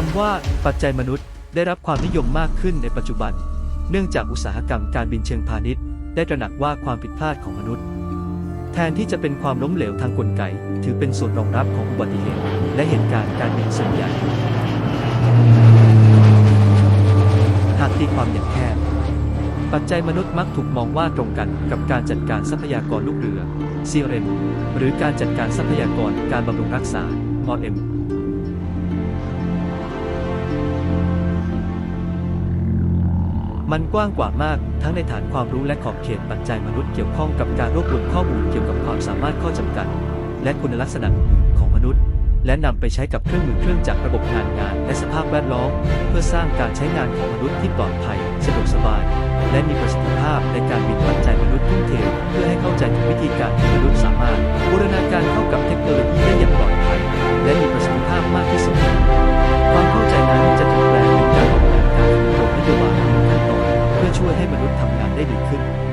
คำว่าปัจจัยมนุษย์ได้รับความนิยมมากขึ้นในปัจจุบัน เนื่องจากอุตสาหกรรมการบินเชิงพาณิชย์ ได้ตระหนักว่าความผิดพลาดของมนุษย์ แทนที่จะเป็นความล้มเหลวทางกลไก ถือเป็นส่วนรองรับของอุบัติเหตุ และเหตุการณ์การบินส่วนใหญ่ หากตีความอย่างแคบปัจจัยมนุษย์มักถูกมองว่าตรงกันกับการจัดการทรัพยากรลูกเรือ CRM หรือการจัดการทรัพยากรการบำรุงรักษา OM มันกว้างกว่ามาก ทั้งในฐานความรู้และขอบเขตปัจจัยมนุษย์เกี่ยวข้องกับการรวบรวมข้อมูลเกี่ยวกับความสามารถข้อจำกัด และคุณลักษณะของมนุษย์ และนำไปใช้กับเครื่องมือเครื่องจักรระบบงานงาน และสภาพแวดล้อม เพื่อสร้างการใช้งานของมนุษย์ที่ปลอดภัยสะดวกสบาย และมีประสิทธิภาพในการบินปัจจัยมนุษย์ทุ่มเทเพื่อให้เข้าใจถึงวิธีการที่มนุษย์สามารถบูรณาการเข้ากับเทคโนโลยี วยให้มนุษย์ทำงานได้ดีขึ้น